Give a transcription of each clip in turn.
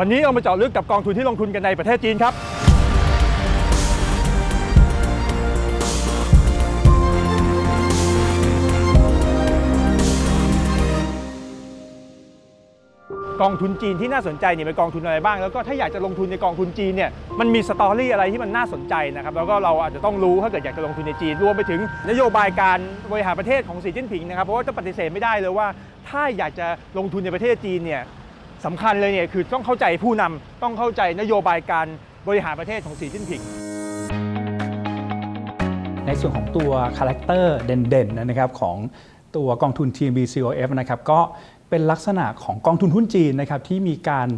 วันนี้เรามาเจาะลึกกับกองทุนที่ลงทุนกันในประเทศจีนครับ กองทุนจีนที่น่าสนใจเนี่ยเป็นกองทุนอะไรบ้าง แล้วก็ถ้าอยากจะลงทุนในกองทุนจีนเนี่ยมันมีสตอรี่อะไรที่มันน่าสนใจนะครับแล้วก็เราอาจจะต้องรู้ถ้าเกิดอยากจะลงทุนในจีนรวมไปถึงนโยบายการบริหารประเทศของสีจิ้นผิงนะครับเพราะว่าจะปฏิเสธไม่ได้เลยว่า ถ้าอยากจะลงทุนในประเทศจีนเนี่ย สำคัญเลยเนี่ยคือต้องเข้าใจผู้นำต้องเข้าใจนโยบายการบริหารประเทศของสีจิ้นผิงในส่วนของตัวคาแรคเตอร์เด่นๆนะครับของตัวกองทุน TMB COF นะครับก็เป็นลักษณะของกองทุนหุ้นจีนนะครับที่มีการ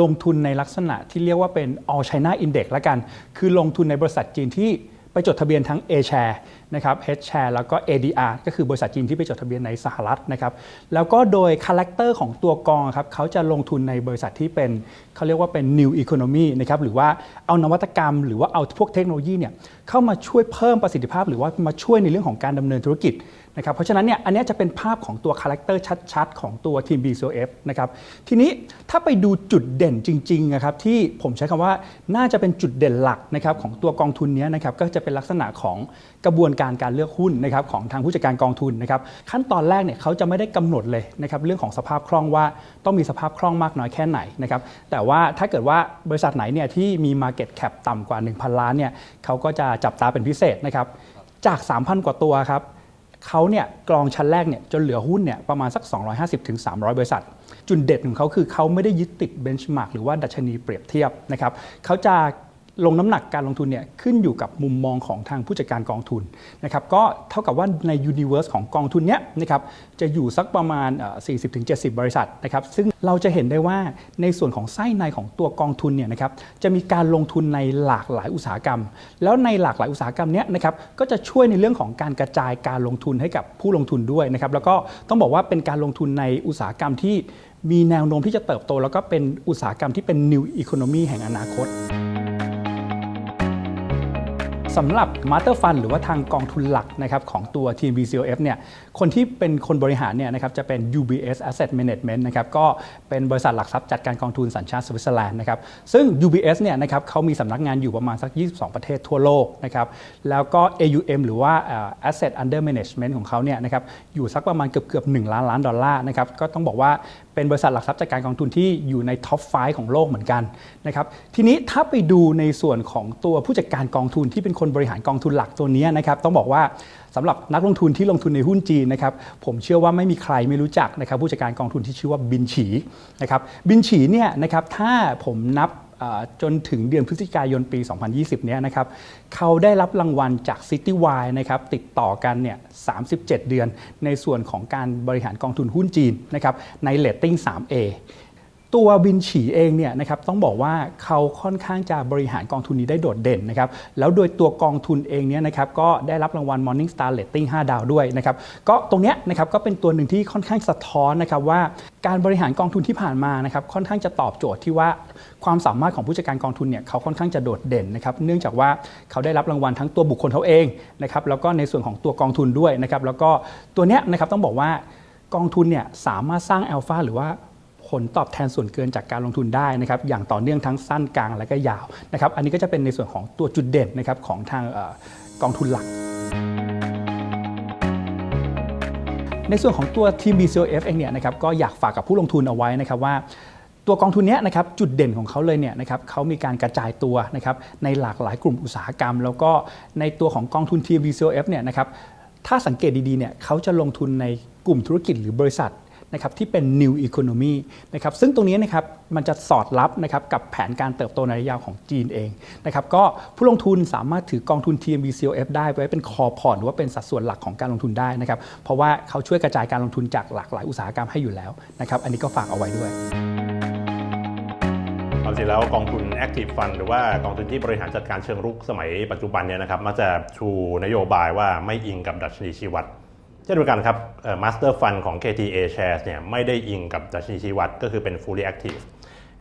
ลงทุนในลักษณะที่เรียกว่าเป็น All China Index ละกัน คือลงทุนในบริษัทจีนที่ ไปจดทะเบียนทั้ง A share นะครับ H share แล้วก็ ADR ก็คือบริษัทจีนที่ไปจดทะเบียนในสหรัฐนะครับแล้วก็โดยคาแรคเตอร์ของตัวกองครับเขาจะลงทุนในบริษัทที่เป็นเขาเรียกว่าเป็น new economy นะครับหรือว่าเอานวัตกรรม หรือว่าเอาพวกเทคโนโลยีเนี่ยเข้ามาช่วยเพิ่มประสิทธิภาพ หรือว่ามาช่วยในเรื่องของการดำเนินธุรกิจ นะครับเพราะฉะนั้นเนี่ยอันนี้จะเป็นภาพของตัวคาแรคเตอร์ชัดๆ ของตัวทีม BCOF นะครับทีนี้ถ้าไปดูจุดเด่นจริงๆนะครับที่ผมใช้คำว่าน่าจะเป็นจุดเด่นหลักนะครับของตัวกองทุนนี้นะครับก็จะเป็นลักษณะของกระบวนการการเลือกหุ้นนะครับของทางผู้จัดการกองทุนนะครับขั้นตอนแรกเนี่ยเขาจะไม่ได้กำหนดเลยนะครับเรื่องของสภาพคล่องว่าต้องมีสภาพคล่องมากน้อยแค่ไหนนะครับแต่ว่าถ้าเกิดว่าบริษัทไหนเนี่ยที่มี Market Cap ต่ำกว่า 1,000 ล้านเนี่ยเขาก็จะจับตาเป็นพิเศษนะครับจาก 3,000 กว่าตัวครับ เขาเนี่ยกรองชั้นแรกเนี่ยจนเหลือหุ้นเนี่ยประมาณสัก 250-300ถึง300 บริษัท จุดเด่นของเขาคือเขาไม่ได้ยึดติดเบนช์มาร์กหรือว่าดัชนีเปรียบเทียบนะครับเขาจะ ลงน้ำหนักการลงทุนเนี่ยขึ้นอยู่กับมุมมองของทางผู้จัดการกองทุนนะครับก็เท่ากับว่าในยูนิเวอร์สของกองทุนเนี้ยนะครับจะอยู่สักประมาณเอ่อ40-70 บริษัทนะครับซึ่งเราจะเห็นได้ว่าในส่วนของไส้ในของตัวกองทุนเนี่ยนะครับจะมีการลงทุนในหลากหลายอุตสาหกรรม แล้วในหลากหลายอุตสาหกรรมเนี้ยนะครับก็จะช่วยในเรื่องของการกระจายการลงทุนให้กับผู้ลงทุนด้วยนะครับแล้วก็ต้องบอกว่าเป็นการลงทุนในอุตสาหกรรมที่มีแนวโน้มที่จะเติบโต แล้วก็เป็นอุตสาหกรรมที่เป็น new economy แห่งอนาคต สำหรับ Master Fund หรือว่าทางกองทุนหลักนะครับของตัว TMB COF เนี่ยคนที่เป็นคนบริหารเนี่ยนะครับจะเป็น UBS Asset Management นะครับก็เป็นบริษัทหลักทรัพย์จัดการกองทุนสัญชาติสวิตเซอร์แลนด์นะครับซึ่ง UBS เนี่ยนะครับเขามีสำนักงานอยู่ประมาณสัก 22 ประเทศทั่วโลกนะครับแล้วก็ AUM หรือว่า Asset Under Management ของเขาเนี่ยนะครับอยู่สักประมาณเกือบเกือบ1ล้านล้านดอลลาร์นะครับก็ต้องบอกว่าเป็นบริษัทหลักทรัพย์จัดการกองทุนที่อยู่ในท็อป5ของโลกเหมือนกันนะครับทีนี้ถ้าไปดูในส่วนของตัวผู้จัดการกองทุนที่เป็นคนบริหารกองทุนหลักตัวนี้นะครับต้องบอกว่าสำหรับนักลงทุนที่ลงทุนในหุ้นจีนนะครับผมเชื่อว่าไม่มีใครไม่รู้จักนะครับผู้จัดการกองทุนที่ชื่อว่าบินฉีนะครับบินฉีเนี่ยนะครับถ้าผมนับ จนถึงเดือนพฤศจิกายนปี 2020 เนี่ยนะครับเขาได้รับรางวัลจาก Citywide นะครับติดต่อกันเนี่ย 37 เดือนในส่วนของการบริหารกองทุนหุ้นจีนนะครับในเลตติ้ง 3A ตัวบินฉีเองเนี่ยนะครับต้องบอกว่าเขาค่อนข้างจะบริหารกองทุนนี้ได้โดดเด่นนะครับแล้วโดยตัวกองทุนเองเนี่ยนะครับก็ได้รับรางวัล Morning Star Rating 5 ดาวด้วยนะครับก็ตรงเนี้ยนะครับก็เป็นตัวหนึ่งที่ค่อนข้างสะท้อนนะครับว่าการบริหารกองทุนที่ผ่านมานะครับค่อนข้างจะตอบโจทย์ที่ว่าความสามารถของผู้จัดการกองทุนเนี่ยเขาค่อนข้างจะโดดเด่นนะครับเนื่องจากว่าเขาได้รับรางวัลทั้งตัวบุคคลเขาเองนะครับแล้วก็ในส่วนของตัวกองทุนด้วยนะครับแล้วก็ตัวเนี้ยนะครับต้องบอกว่ากองทุนเนี่ยสามารถสร้างอัลฟาหรือว่า ผลตอบแทนส่วนเกินจากการลงทุนได้นะครับอย่างต่อเนื่องทั้งสั้นกลางและก็ยาวนะครับอันนี้ก็จะเป็นในส่วนของตัวจุดเด่นนะครับของทางออกองทุนหลักในส่วนของตัวทีม BCOF เองเนี่ยนะครับก็อยากฝากกับผู้ลงทุนเอาไว้นะครับว่า ตัวกองทุนนี้นะครับจุดเด่นของเขาเลยเนี่ยนะครับเขามีการกระจายตัวนะครับในหลากหลายกลุ่มอุตสาหกรรม แล้วก็ในตัวของกองทุน TMB COF เนี่ยนะครับถ้าสังเกตดีๆเนี่ยเขาจะลงทุนในกลุ่มธุรกิจหรือบริษัท นะครับที่เป็น new economy นะครับซึ่งตรงนี้นะครับมันจะสอดรับนะครับกับแผนการเติบโตในระยะยาวของจีนเองนะครับก็ผู้ลงทุนสามารถถือกองทุน TMB COF ได้ไว้เป็นคอพอร์ตหรือว่าเป็นสัดส่วนหลักของการลงทุนได้นะครับเพราะว่าเขาช่วยกระจายการลงทุนจากหลากหลายอุตสาหกรรมให้อยู่แล้วนะครับอันนี้ก็ฝากเอาไว้ด้วยความจริงแล้วกองทุน Active Fund หรือว่ากองทุนที่บริหารจัดการเชิงรุกสมัยปัจจุบันเนี่ยนะครับมักจะชูนโยบายว่าไม่อิงกับดัชนีชีวัด ช่นเดียวกันครับเอ่อ Master Fund ของ KTA Shares เนี่ยไม่ได้อิงกับดัชนีชี้วัดก็คือเป็น fully active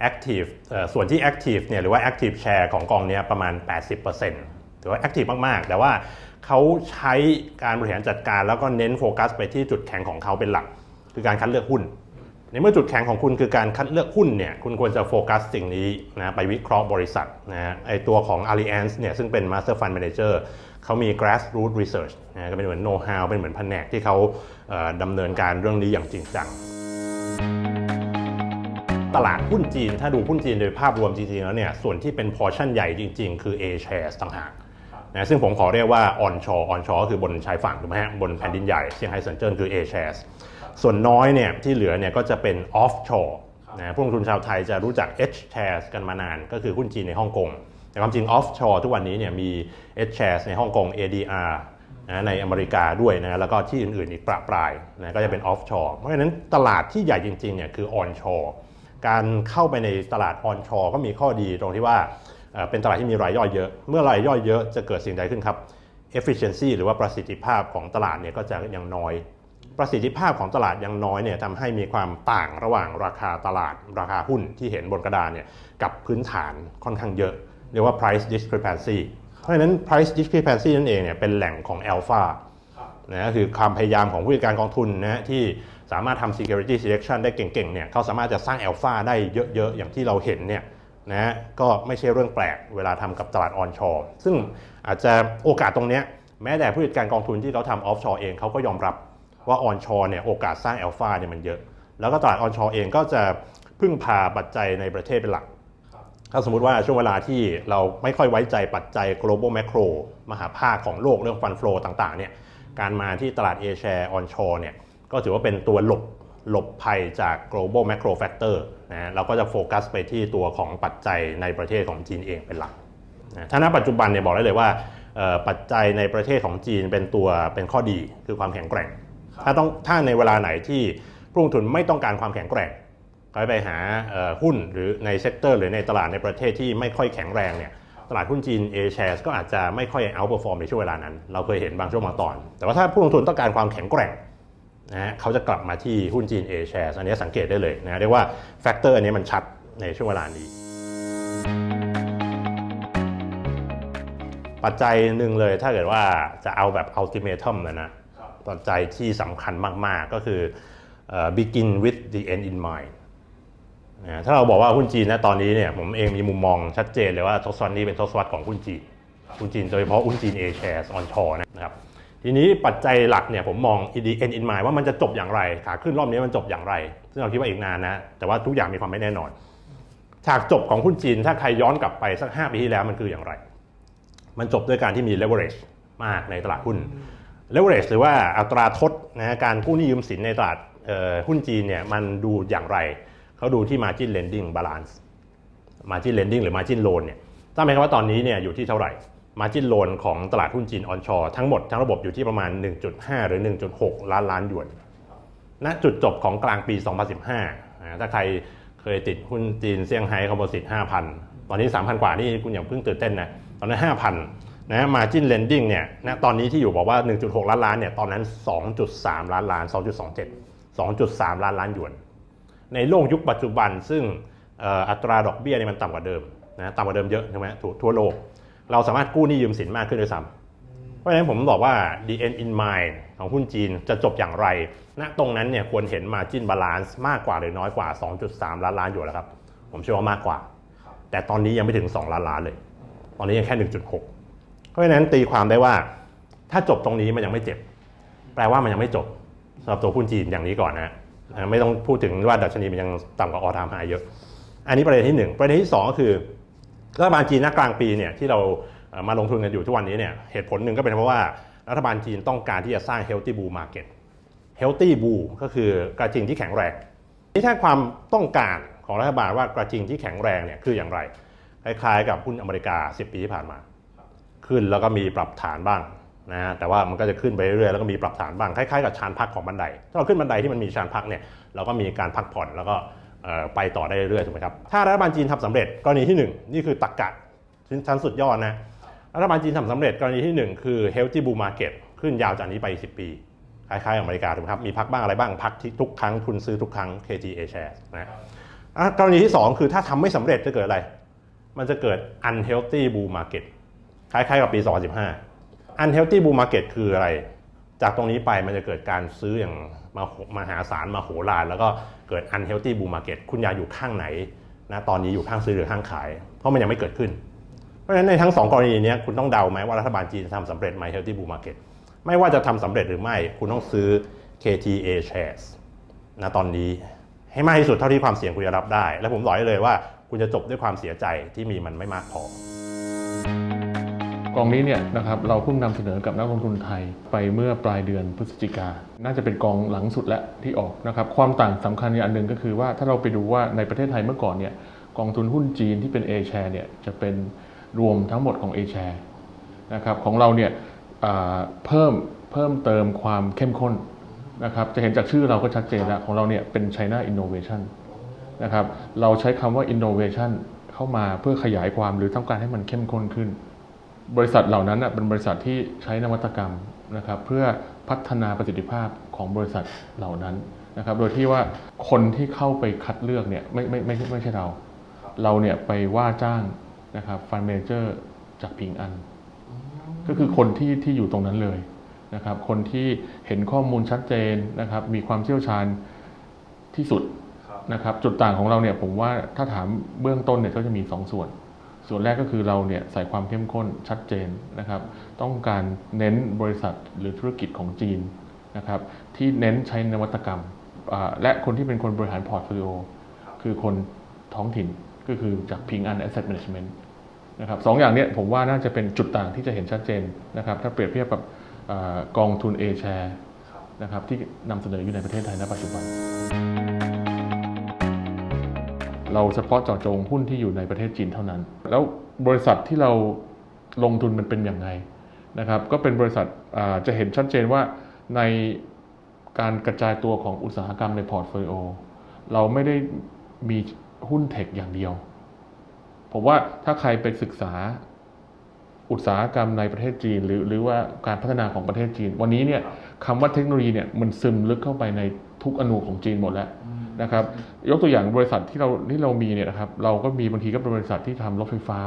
active ส่วนที่ active เนี่ยหรือว่า active share ของกองเนี้ยประมาณ 80%ถือว่า active มากๆ แต่ว่าเขาใช้การบริหารจัดการแล้วก็เน้นโฟกัสไปที่จุดแข็งของเขาเป็นหลัก คือการคัดเลือกหุ้น ในเมื่อจุดแข็งของคุณคือการคัดเลือกหุ้นเนี่ยคุณควรจะโฟกัสสิ่งนี้นะไปวิเคราะห์บริษัทนะไอตัวของ Allianz เนี่ยซึ่งเป็น Master Fund Manager เขามี grassroots research นะก็เป็นเหมือน know how เป็นเหมือนแผนกที่เขาเอ่อดำเนินการเรื่องนี้อย่างจริงจัง ตลาดหุ้นจีน ถ้าดูหุ้นจีนโดยภาพรวมจริงๆแล้วเนี่ยส่วนที่เป็นพอร์ชั่นใหญ่จริงๆ คือ A shares ต่างหากนะซึ่งผมขอเรียกว่า on shore on shore ก็คือบนชายฝั่งถูกไหมฮะบนแผ่นดินใหญ่เซี่ยงไฮ้เซินเจิ้นคือ A shares ส่วนน้อยเนี่ยที่เหลือเนี่ยก็จะเป็น off shore นะผู้ลงทุนชาวไทยจะรู้จัก H shares กันมานาน ก็คือหุ้นจีนในฮ่องกง แต่ความจริง off shore ทุกวันนี้เนี่ยมี H shares ในฮ่องกง ADR นะในอเมริกาด้วยนะแล้วก็ที่อื่นๆอีกประปรายนะก็จะเป็น off shore เพราะฉะนั้นตลาดที่ใหญ่จริงๆเนี่ยคือ on shore การเข้าไปในตลาด on shore ก็มีข้อดีตรงที่ว่าเอ่อเป็นตลาดที่มีรายย่อยเยอะ เมื่อรายย่อยเยอะจะเกิดสิ่งใดขึ้นครับ efficiency หรือว่าประสิทธิภาพของตลาดเนี่ยก็จะยังน้อย ประสิทธิภาพของตลาดยังน้อยเนี่ยทำให้มีความต่างระหว่างราคาตลาดราคาหุ้นที่เห็นบนกระดานเนี่ยกับพื้นฐานค่อนข้างเยอะ เรียกว่า price discrepancy เพราะฉะนั้น price discrepancy นั่นเองเนี่ยเป็นแหล่งของ alpha นะคือความพยายามของผู้จัดการกองทุนนะที่สามารถทำ security selection ได้เก่งๆเนี่ยเขาสามารถจะสร้าง alpha ได้เยอะๆ อย่างที่เราเห็นเนี่ยนะก็ไม่ใช่เรื่องแปลกเวลาทำกับตลาด onshore ซึ่งอาจจะโอกาสตรงเนี้ยแม้แต่ผู้จัดการกองทุนที่เขาทำ offshore เองเขาก็ยอมรับ ว่า onshore เนี่ยโอกาสสร้าง alpha เนี่ยมันเยอะ แล้วก็ตลาด onshore เองก็จะพึ่งพาปัจจัยในประเทศเป็นหลัก ถ้าสมมติว่าช่วงเวลาที่เราไม่ค่อยไว้ใจปัจจัย global macro มหาภาคของโลกเรื่องฟัน flow ต่างๆเนี่ยการมาที่ตลาด A share onshore เนี่ยก็ถือว่าเป็นตัวหลบหลบภัยจาก global macro factor นะเราก็จะโฟกัสไปที่ตัวของปัจจัยในประเทศของจีนเองเป็นหลักนะถ้าณปัจจุบันเนี่ยบอกได้เลยว่าปัจจัยในประเทศของจีนเป็นตัวเป็นข้อดีคือความแข็งแกร่ง ถ้าต้องถ้าในเวลาไหนที่ผู้ลงทุนไม่ต้องการความแข็งแกร่งก็ไปหาเอ่อหุ้นหรือในเซกเตอร์ หรือในตลาดในประเทศที่ไม่ค่อยแข็งแรงเนี่ยตลาดหุ้นจีน A shares ก็อาจจะไม่ค่อย outperform ในช่วงเวลานั้น เราเคยเห็นบางช่วงบางตอน แต่ว่าถ้าผู้ลงทุนต้องการความแข็งแกร่งนะฮะเขาจะกลับมาที่หุ้นจีน A shares อันนี้สังเกตได้เลยนะเรียกว่าแฟกเตอร์อันนี้มันชัดในช่วงเวลานี้ ปัจจัยหนึ่งเลยถ้าเกิดว่าจะเอาแบบ ultimatum เลยนะ ปัจจัยที่สำคัญมากๆ ก็คือ begin with the end in mind นะถ้าเราบอกว่าหุ้นจีนนะตอนนี้เนี่ยผมเองมีมุมมองชัดเจนเลยว่าทศวรรษนี้เป็นทศวรรษของหุ้นจีนหุ้นจีนโดยเฉพาะหุ้นจีน A shares on shore นะครับทีนี้ปัจจัยหลักเนี่ยผมมอง the end in mind ว่ามันจะจบอย่างไรขาขึ้นรอบนี้มันจบอย่างไร ซึ่งเราคิดว่าอีกนานนะ แต่ว่าทุกอย่างมีความไม่แน่นอน ฉากจบของหุ้นจีน ถ้าใครย้อนกลับไปสัก 5 ปีที่แล้วมันคืออย่างไร มันจบด้วยการที่มี leverage มากในตลาดหุ้น leverage หรือว่าอัตราทดนะการกู้หนี้ยืมสินในตลาดหุ้นจีนเนี่ยมันดูอย่างไร เขาดูที่ margin lending balance margin lending หรือ margin loan เนี่ยทราบไหมครับว่าตอนนี้เนี่ยอยู่ที่เท่าไหร่ margin loan ของตลาดหุ้นจีน onshore ทั้งหมดทั้งระบบอยู่ที่ประมาณ 1.5 หรือ 1.6 ล้านล้านหยวนณจุดจบของกลางปี 2015นะถ้าใครเคยติดหุ้นจีนเซี่ยงไฮ้คอมโพสิต5,000 ตอนนี้ 3,000 กว่านี่คุณอย่าเพิ่งตื่นเต้นนะ ตอนนั้น 5,000 นะ margin lending เนี่ยณตอนนี้ที่อยู่บอกว่า 1.6 ล้านล้านเนี่ยตอนนั้น 2.3 ล้านล้าน 2.27 2.3 ล้านล้านหยวน ในโลกยุคปัจจุบันซึ่งอัตราดอกเบี้ยเนี่ยมันต่ำกว่าเดิมนะต่ำกว่าเดิมเยอะใช่ไหมทั่วทั่วโลก เราสามารถกู้หนี้ยืมสินมากขึ้นด้วยซ้ำเพราะฉะนั้นผมบอกว่า the end in mind ของหุ้นจีนจะจบอย่างไรณตรงนั้นเนี่ยควรเห็น margin balance มากกว่าหรือน้อยกว่า 2.3 ล้านล้านอยู่แล้วครับผมเชื่อว่ามากกว่า แต่ตอนนี้ยังไม่ถึง 2 ล้านล้านเลย ตอนนี้ยังแค่ 1.6 ราะฉะนั้นตีความได้ว่า ถ้าจบตรงนี้มันยังไม่เจ็บ แปลว่ามันยังไม่จบสำหรับตัวหุ้นจีนอย่างนี้ก่อนนะไม่ต้องพูดถึงว่าดัชนีมันยังต่ำกว่าออทามไฮเยอะ อันนี้ประเด็นที่หนึ่งประเด็นที่สองก็คือรัฐบาลจีนณกลางปีเนี่ยที่เรามาลงทุนกันอยู่ทุกวันนี้เนี่ยเหตุผลหนึ่งก็เป็นเพราะว่ารัฐบาลจีนต้องการที่จะสร้าง healthy bull market healthy bull ก็คือกระจิงที่แข็งแรงนี่ถ้าความต้องการของรัฐบาลว่ากระจิงที่แข็งแรงเนี่ยคืออย่างไรคล้ายๆกับหุ้นอเมริกา 10 ปีที่ผ่านมา ขึ้นแล้วก็มีปรับฐานบ้างนะฮะแต่ว่ามันก็จะขึ้นไปเรื่อยๆแล้วก็มีปรับฐานบ้างคล้ายๆกับชานพักของบันไดถ้าเราขึ้นบันไดที่มันมีชานพักเนี่ยเราก็มีการพักผ่อนแล้วก็ไปต่อได้เรื่อยๆถูกไหมครับถ้ารัฐบาลจีนทำสำเร็จกรณีที่หนึ่งนี่คือตรรกะชั้นสุดยอดนะรัฐบาลจีนทำสำเร็จกรณีที่หนึ่งคือ healthy bull market ขึ้นยาวจากนี้ไป 10 ปี คล้ายๆอเมริกาถูกไหมครับมีพักบ้างอะไรบ้างพักที่ทุกครั้งทุนซื้อทุกครั้ง KTA shares นะกรณีที่สองคือถ้าทำไม่สำเร็จจะเกิดอะไร มันจะเกิด unhealthy bull market คล้ายๆกับปี 2015 unhealthy bull market คืออะไร จากตรงนี้ไปมันจะเกิดการซื้ออย่างมาโหมหาศาลมาโหฬารแล้วก็เกิด unhealthy bull market คุณยาอยู่ข้างไหนนะตอนนี้อยู่ข้างซื้อหรือข้างขาย เพราะมันยังไม่เกิดขึ้น เพราะฉะนั้นในทั้งสองกรณีนี้คุณต้องเดาไหมว่ารัฐบาลจีนทำสำเร็จไหม healthy bull market ไม่ว่าจะทำสำเร็จหรือไม่ คุณต้องซื้อ KTA shares นะตอนนี้ให้มากที่สุดเท่าที่ความเสี่ยงคุณจะรับได้ และผมบอกได้เลยว่าคุณจะจบด้วยความเสียใจที่มีมันไม่มากพอ องนี้เนี่ยนะครับเราเพิ่งนำเสนอกับนักลงทุนไทยไปเมื่อปลายเดือนพฤศจิกา น่าจะเป็นกองหลังสุดและที่ออกนะครับความต่างสำคัญอย่างอันหนึ่งก็คือว่าถ้าเราไปดูว่าในประเทศไทยเมื่อก่อนเนี่ยกองทุนหุ้นจีนที่เป็น A share เนี่ยจะเป็นรวมทั้งหมดของ A share นะครับของเราเนี่ยเพิ่มเพิ่มเติมความเข้มข้นนะครับจะเห็นจากชื่อเราก็ชัดเจนแล้วของเราเนี่ยเป็น China Innovation นะครับเราใช้คำว่า innovation เข้ามาเพื่อขยายความหรือต้องการให้มันเข้มข้นขึ้น บริษัทเหล่านั้นเป็นบริษัทที่ใช้นวัตกรรมนะครับเพื่อพัฒนาประสิทธิภาพของบริษัทเหล่านั้นนะครับ โดยที่ว่าคนที่เข้าไปคัดเลือกเนี่ยไม่ไม่ไม่ไม่ไม่ใช่เรา เราเนี่ยไปว่าจ้างนะครับฟันเมเจอร์จากพิงอัน ก็คือคนที่ที่อยู่ตรงนั้นเลยนะครับ คนที่เห็นข้อมูลชัดเจนนะครับ มีความเชี่ยวชาญที่สุดนะครับ จุดต่างของเราเนี่ยผมว่าถ้าถามเบื้องต้นเนี่ยก็จะมี 2 ส่วน ส่วนแรกก็คือเราเนี่ยใส่ความเข้มข้นชัดเจนนะครับ ต้องการเน้นบริษัทหรือธุรกิจของจีนนะครับที่เน้นใช้นวัตกรรม และคนที่เป็นคนบริหารพอร์ตโฟลิโอคือคนท้องถิ่นก็คือจากพิงอัน Asset Management นะครับสองอย่างเนี้ยผมว่าน่าจะเป็นจุดต่างที่จะเห็นชัดเจนนะครับถ้าเปรียบเทียบกับกองทุน A share นะครับที่นำเสนออยู่ในประเทศไทยณปัจจุบัน เราเฉพาะเจาะจงหุ้นที่อยู่ในประเทศจีนเท่านั้น แล้วบริษัทที่เราลงทุนมันเป็นอย่างไรนะครับ ก็เป็นบริษัทจะเห็นชัดเจนว่าในการกระจายตัวของอุตสาหกรรมในพอร์ตโฟลิโอเราไม่ได้มีหุ้นเทคอย่างเดียว ผมว่าถ้าใครไปศึกษาอุตสาหกรรมในประเทศจีน หรือหรือว่าการพัฒนาของประเทศจีน วันนี้เนี่ยคำว่าเทคโนโลยีเนี่ยมันซึมลึกเข้าไปในทุกอนูของจีนหมดแล้ว นะครับ ยกตัวอย่างบริษัทที่เราที่เรามีเนี่ยนะครับเราก็มีบางทีก็เป็นบริษัทที่ทำรถไฟฟ้า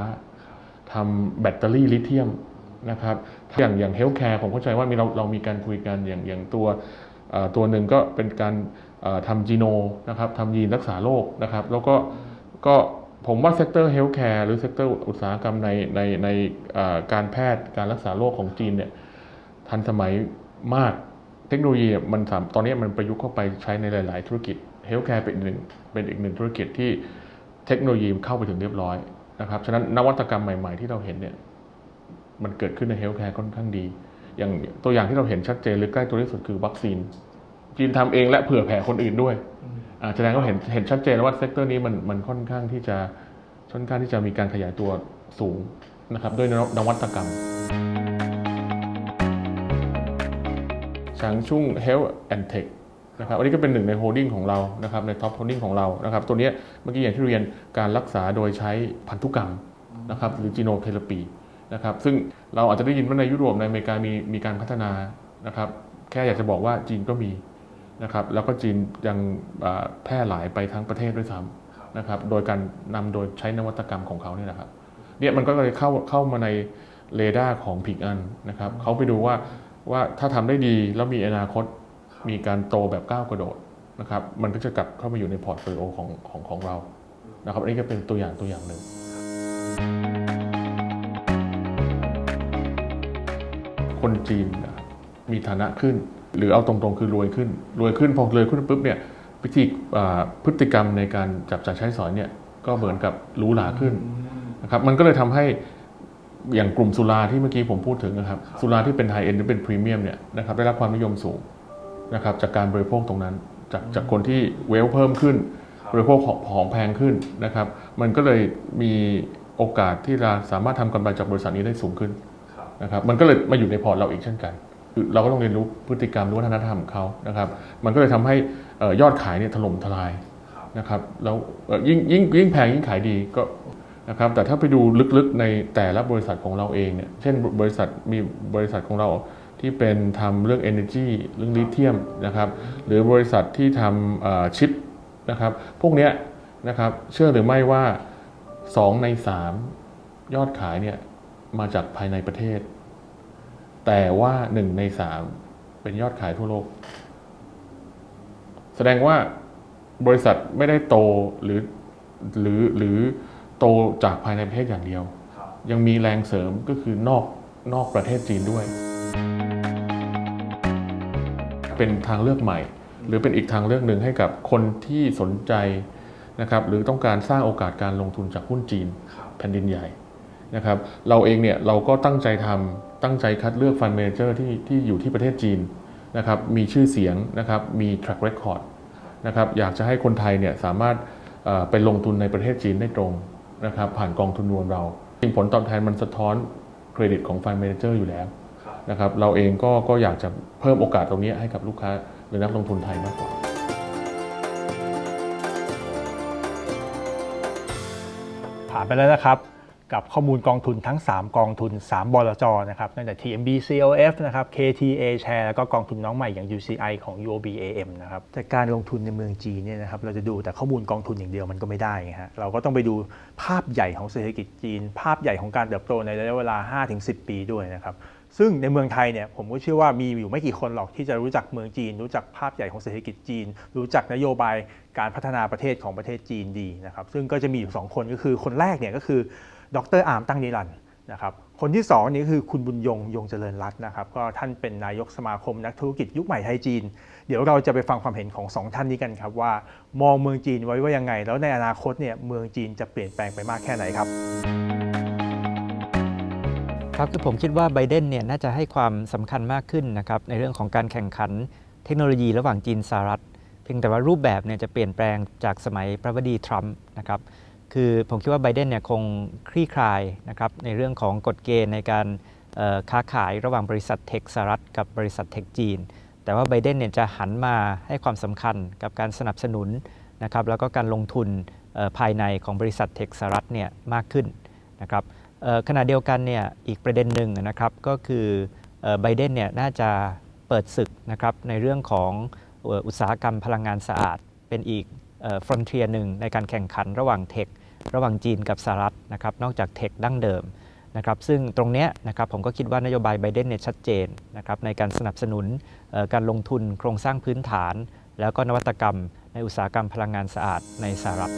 ทำแบตเตอรี่ลิเธียมนะครับอย่างอย่างเฮลท์แคร์ผมเข้าใจว่ามีเราเรามีการคุยกันอย่างอย่างตัวตัวหนึ่งก็เป็นการทำจีโนนะครับทำยีนรักษาโรคนะครับ แล้วก็ก็ผมว่าเซกเตอร์เฮลท์แคร์หรือเซกเตอร์อุตสาหกรรมในในในการแพทย์การรักษาโรคของจีนเนี่ยทันสมัยมากเทคโนโลยีมันตอนนี้มันประยุกต์เข้าไปใช้ในหลาย ๆ ธุรกิจ เฮลท์แคร์เป็นอีกหนึ่งเป็นอีกหนึ่งธุรกิจที่เทคโนโลยีเข้าไปถึงเรียบร้อยนะครับฉะนั้นนวัตกรรมใหม่ ๆ ที่เราเห็นเนี่ยมันเกิดขึ้นในเฮลท์แคร์ค่อนข้างดี อย่างตัวอย่างที่เราเห็นชัดเจนหรือใกล้ตัวที่สุดคือวัคซีนจีนทำเองและเผื่อแผ่คนอื่นด้วยอ่าแสดงว่าเห็นเห็นชัดเจนว่าเซกเตอร์นี้มันมันค่อนข้างที่จะค่อนข้างที่จะมีการขยายตัวสูงนะครับด้วยนวัตกรรมชางชุ่ง Health and Tech นะครับอันนี้ก็เป็นหนึ่งในโฮดดิ้งของเรานะครับในท็อปโฮดดิ้งของเรานะครับตัวนี้เมื่อกี้อย่างที่เรียนการรักษาโดยใช้พันธุกรรมนะครับหรือจีโนเทอเลปีนะครับซึ่งเราอาจจะได้ยินว่าในยุโรปในอเมริกามีมีการพัฒนานะครับแค่อยากจะบอกว่าจีนก็มีนะครับแล้วก็จีนยังแพร่หลายไปทั้งประเทศด้วยซ้ำนะครับโดยการนำโดยใช้นวัตกรรมของเขาเนี่ยนะครับเนี่ยมันก็เลยเข้าเข้ามาในเรดาร์ของพิกอันนะครับเขาไปดูว่าว่าถ้าทำได้ดีแล้วมีอนาคต มีการโตแบบก้าวกระโดดนะครับมันก็จะกลับเข้ามาอยู่ในพอร์ตโฟลิโอของของของเรานะครับอันนี้ก็เป็นตัวอย่างตัวอย่างหนึ่งคนจีนมีฐานะขึ้น หรือเอาตรงๆ คือรวยขึ้น รวยขึ้นพอรวยขึ้นปุ๊บเนี่ยวิธีพฤติกรรมในการจับจ่ายใช้สอยเนี่ยก็เหมือนกับรูหราขึ้นนะครับมันก็เลยทำให้อย่างกลุ่มสุราที่เมื่อกี้ผมพูดถึงนะครับ สุราที่เป็นไฮเอ็นหรือเป็นพรีเมียมเนี่ยนะครับได้รับความนิยมสูง นะครับจากการบริโภคตรงนั้น จากจากคนที่เวลเพิ่มขึ้น บริโภคของของแพงขึ้นนะครับ มันก็เลยมีโอกาสที่จะสามารถทำกำไรจากบริษัทนี้ได้สูงขึ้นนะครับมันก็เลยมาอยู่ในพอร์ตเราอีกเช่นกันคือเราก็ต้องเรียนรู้พฤติกรรมหรือวัฒนธรรมของเขานะครับ มันก็เลยทำให้เอ่อยอดขายเนี่ยถล่มทลายนะครับ แล้วเอ่อยิ่งยิ่งยิ่งแพงยิ่งขายดีก็นะครับ แต่ถ้าไปดูลึกๆในแต่ละบริษัทของเราเองเนี่ย เช่นบริษัทมีบริษัทของเรา ที่เป็นทำเรื่อง Energy เรื่องลิเธียมนะครับหรือบริษัทที่ทำเอ่อชิปนะครับพวกเนี้ยนะครับเชื่อหรือไม่ว่า 2 ใน 3 ยอดขายเนี่ยมาจากภายในประเทศ แต่ว่า 1 ใน 3 เป็นยอดขายทั่วโลก แสดงว่าบริษัทไม่ได้โตหรือหรือหรือโตจากภายในประเทศอย่างเดียว ยังมีแรงเสริมก็คือนอกนอกประเทศจีนด้วย เป็นทางเลือกใหม่ หรือเป็นอีกทางเลือกหนึ่งให้กับคนที่สนใจนะครับหรือต้องการสร้างโอกาสการลงทุนจากหุ้นจีนแผ่นดินใหญ่นะครับเราเองเนี่ยเราก็ตั้งใจทำตั้งใจคัดเลือกฟันเมเจอร์ที่ที่อยู่ที่ประเทศจีนนะครับมีชื่อเสียงนะครับมี track record นะครับอยากจะให้คนไทยเนี่ยสามารถเอ่อไปลงทุนในประเทศจีนได้ตรงนะครับผ่านกองทุนรวมเราจริงผลตอบแทนมันสะท้อนเครดิตของฟันเมเจอร์อยู่แล้ว นะครับเราเองก็ก็อยากจะเพิ่มโอกาสตรงนี้ให้กับลูกค้าหรือนักลงทุนไทยมากกว่าผ่านไปแล้วนะครับ กับข้อมูลกองทุนทั้ง 3 กองทุน 3บลจนะครับตั้งแต่ TMB CLF นะครับ KTA Share แล้วก็กองทุนน้องใหม่อย่าง UCI ของ UOB AM นะครับแต่การลงทุนในเมืองจีนเนี่ยนะครับเราจะดูแต่ข้อมูลกองทุนอย่างเดียวมันก็ไม่ได้ไงฮะเราก็ต้องไปดูภาพใหญ่ของเศรษฐกิจจีน ภาพใหญ่ของการเติบโตในระยะเวลา 5-10 ปีด้วยนะครับ ซึ่งในเมืองไทยเนี่ยผมก็เชื่อว่ามีอยู่ไม่กี่คนหรอกที่จะรู้จักเมืองจีน รู้จักภาพใหญ่ของเศรษฐกิจจีน รู้จักนโยบายการพัฒนาประเทศของประเทศจีนดีนะครับซึ่งก็จะมีอยู่ 2 คนก็คือคนแรกเนี่ยก็คือดรอาร์มตั้งนิรันดร์นะครับคนที่2นี่คือคุณบุญยงยงเจริญรัตน์นะครับก็ท่านเป็นนายกสมาคมนักธุรกิจยุคใหม่ไทยจีน เดี๋ยวเราจะไปฟังความเห็นของสองท่านนี้กันครับว่ามองเมืองจีนไว้ว่ายังไง แล้วในอนาคตเนี่ยเมืองจีนจะเปลี่ยนแปลงไปมากแค่ไหนครับ ครับคือผมคิดว่าไบเดนเนี่ยน่าจะให้ความสำคัญมากขึ้นนะครับในเรื่องของการแข่งขันเทคโนโลยีระหว่างจีนสหรัฐ เพียงแต่ว่ารูปแบบเนี่ยจะเปลี่ยนแปลงจากสมัยพระวดีทรัมป์นะครับคือผมคิดว่าไบเดนเนี่ยคงคลี่คลายนะครับในเรื่องของกฎเกณฑ์ในการค้าขายระหว่างบริษัทเทคสหรัฐ กับบริษัทเทคจีน แต่ว่าไบเดนเนี่ยจะหันมาให้ความสำคัญกับการสนับสนุนนะครับแล้วก็การลงทุนภายในของบริษัทเทคสหรัฐเนี่ยมากขึ้นนะครับ ขณะเดียวกันเนี่ยอีกประเด็นหนึ่งนะครับก็คือไบเดนเนี่ยน่าจะเปิดศึกนะครับในเรื่องของอุตสาหกรรมพลังงานสะอาด เป็นอีกฟรอนเทียหนึ่งในการแข่งขันระหว่างเทคระหว่างจีนกับสหรัฐนะครับนอกจากเทคดั้งเดิมนะครับซึ่งตรงเนี้ยนะครับผมก็คิดว่านโยบายไบเดนเนี่ยชัดเจนนะครับในการสนับสนุนการลงทุนโครงสร้างพื้นฐาน แล้วก็นวัตกรรมในอุตสาหกรรมพลังงานสะอาดในสหรัฐ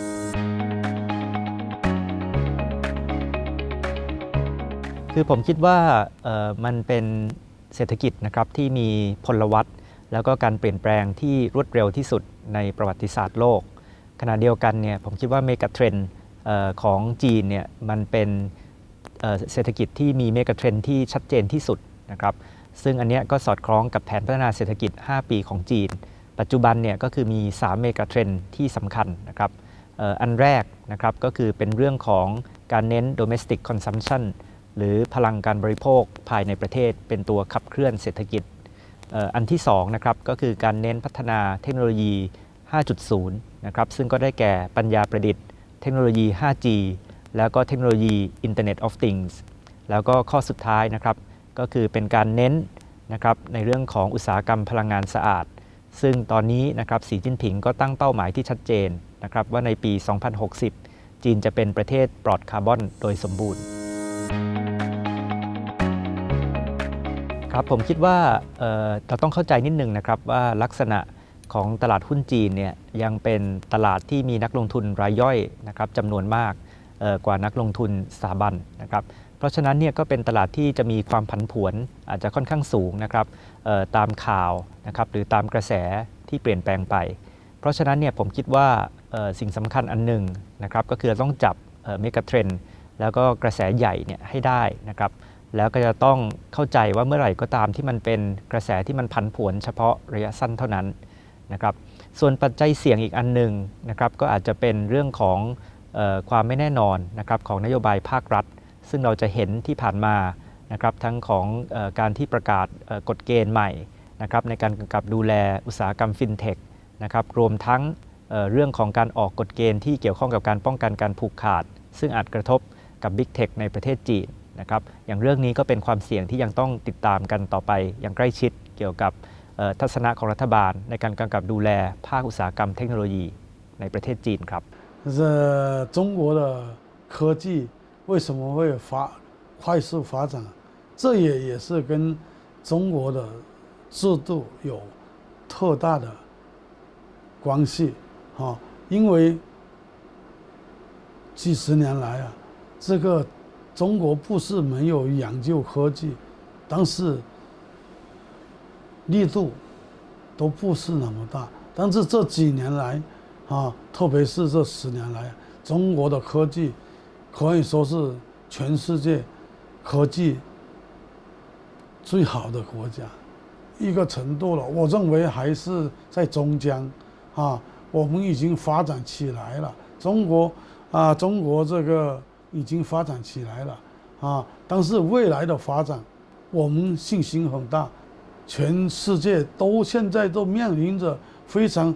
คือผมคิดว่ามันเป็นเศรษฐกิจนะครับที่มีพลวัตแล้วก็การเปลี่ยนแปลงที่รวดเร็วที่สุดในประวัติศาสตร์โลก ขณะเดียวกันเนี่ยผมคิดว่าเมกะเทรนของจีนเนี่ยมันเป็นเศรษฐกิจที่มีเมกะเทรนที่ชัดเจนที่สุดนะครับซึ่งอันเนี้ยก็สอดคล้องกับแผนพัฒนาเศรษฐกิจ 5 ปีของจีน ปัจจุบันเนี่ยก็คือมี 3 เมกะเทรนที่สำคัญนะครับอันแรกนะครับก็คือเป็นเรื่องของการเน้น domestic consumption หรือพลังการบริโภคภายในประเทศ เป็นตัวขับเคลื่อนเศรษฐกิจ อันที่2นะครับก็คือการเน้นพัฒนาเทคโนโลยี 5.0 นะครับซึ่งก็ได้แก่ปัญญาประดิษฐ์ เทคโนโลยี 5G แล้วก็เทคโนโลยี Internet of Things แล้วก็ข้อสุดท้ายนะครับก็คือเป็นการเน้นนะครับในเรื่องของอุตสาหกรรมพลังงานสะอาด ซึ่งตอนนี้นะครับสีจิ้นผิงก็ตั้งเป้าหมายที่ชัดเจนนะครับว่าในปี 2060 จีนจะเป็นประเทศปลอดคาร์บอนโดยสมบูรณ์ ครับผมคิดว่าเเราต้องเข้าใจนิดนึงนะครับว่าลักษณะของตลาดหุ้นจีนเนี่ยยังเป็นตลาดที่มีนักลงทุนรายย่อยนะครับจำนวนมากกว่านักลงทุนสถาบันนะครับ เพราะฉะนั้นเนี่ยก็เป็นตลาดที่จะมีความผันผวนอาจจะค่อนข้างสูงนะครับตามข่าวนะครับหรือตามกระแสที่เปลี่ยนแปลงไป เพราะฉะนั้นเนี่ยผมคิดว่าสิ่งสำคัญอันหนึ่งนะครับก็คือต้องจับเมกะเทรน แล้วก็กระแสใหญ่เนี่ยให้ได้นะครับแล้วก็จะต้องเข้าใจว่าเมื่อไหร่ก็ตามที่มันเป็นกระแสที่มันผันผวนเฉพาะระยะสั้นเท่านั้นนะครับส่วนปัจจัยเสี่ยงอีกอันหนึ่งนะครับก็อาจจะเป็นเรื่องของออความไม่แน่นอนนะครับของนโยบายภาครัฐ ซึ่งเราจะเห็นที่ผ่านมานะครับทั้งของออการที่ประกาศกฎเกณฑ์ใหม่นะครับในการกำกับดูแลอุตสาหกรรมฟินเทคนะครับรวมทั้งเเรื่องของการออกกฎเกณฑ์ที่เกี่ยวข้องกับการป้องกันการผูกขาด ซึ่งอาจกระทบ กับ Big Tech ในประเทศจีนนะครับอย่างเรื่องนี้ก็เป็นความเสี่ยงที่ยังต้องติดตามกันต่อไปอย่างใกล้ชิดเกี่ยวกับเอ่อทัศนะของรัฐบาล ในการกำกับดูแลภาคอุตสาหกรรมเทคโนโลยีในประเทศจีนครับ 这中国的科技为什么会发快速发展？这也也是跟中国的 制度有特大的关系啊，因为几十年来啊， 这个中国不是没有研究科技，但是力度都不是那么大。但是这几年来啊，特别是这十年来，中国的科技可以说是全世界科技最好的国家，一个程度了。我认为还是在中间啊，我们已经发展起来了。中国啊，中国这个已经发展起来了啊，但是未来的发展，我们信心很大。全世界都现在都面临着非常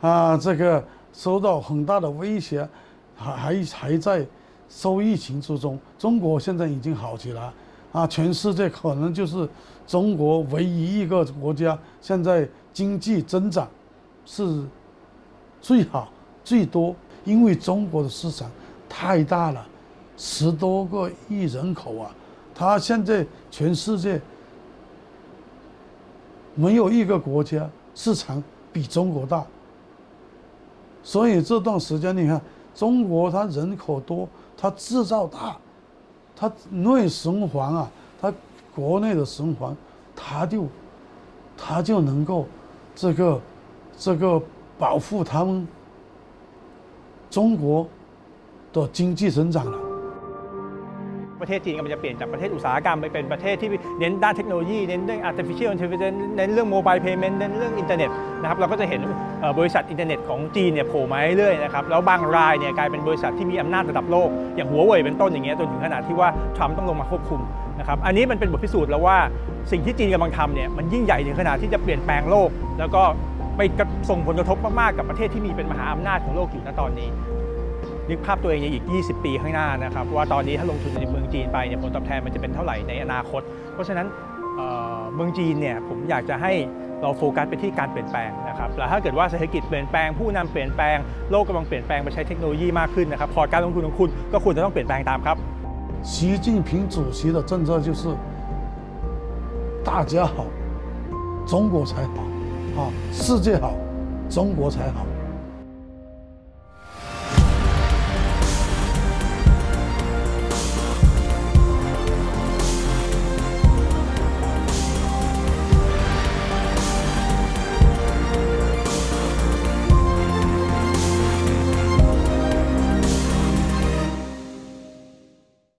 啊，这个受到很大的威胁，还还还在受疫情之中。中国现在已经好起来啊，全世界可能就是中国唯一一个国家现在经济增长是最好最多，因为中国的市场太大了，十多个亿人口啊，他现在全世界。没有一个国家市场比中国大，所以这段时间你看，中国它人口多，它制造大，它内循环啊，它国内的循环，它就它就能够这个这个保护他们中国的经济增长了。 ประเทศจีนกำลังจะเปลี่ยนจากประเทศอุตสาหกรรมไปเป็นประเทศที่เน้นด้านเทคโนโลยี เน้นเรื่อง artificial intelligence เน้นเรื่อง mobile payment เน้นเรื่องอินเทอร์เน็ตนะครับเราก็จะเห็นบริษัทอินเทอร์เน็ตของจีนเนี่ยโผล่มาเรื่อยๆนะครับแล้วบางรายเนี่ยกลายเป็นบริษัทที่มีอำนาจระดับโลก อย่างหัวเว่ยเป็นต้นอย่างเงี้ยจนถึงขนาดที่ว่าทรัมป์ต้องลงมาควบคุมนะครับอันนี้มันเป็นบทพิสูจน์แล้วว่าสิ่งที่จีนกำลังทำเนี่ยมันยิ่งใหญ่ถึงขนาดที่จะเปลี่ยนแปลงโลก แล้วก็ไปส่งผลกระทบมากๆกับประเทศที่มีเป็นมหาอำนาจของโลกอยู่ณตอนนี้ นึกภาพตัวเองในอีก 20 ปีข้างหน้านะครับว่าตอนนี้ถ้าลงทุนในเมืองจีนไปเนี่ยผลตอบแทนมันจะเป็นเท่าไหร่ในอนาคต เพราะฉะนั้นเอ่อเมืองจีนเนี่ยผมอยากจะให้เราโฟกัสไปที่การเปลี่ยนแปลงนะครับแล้วถ้าเกิดว่าเศรษฐกิจเปลี่ยนแปลงผู้นำเปลี่ยนแปลงโลกกำลังเปลี่ยนแปลงไปใช้เทคโนโลยีมากขึ้นนะครับพอร์ตการลงทุนของคุณก็ควรจะต้องเปลี่ยนแปลงตามครับ 习近平主席的政策就是大家好，中国才好啊，世界好，中国才好。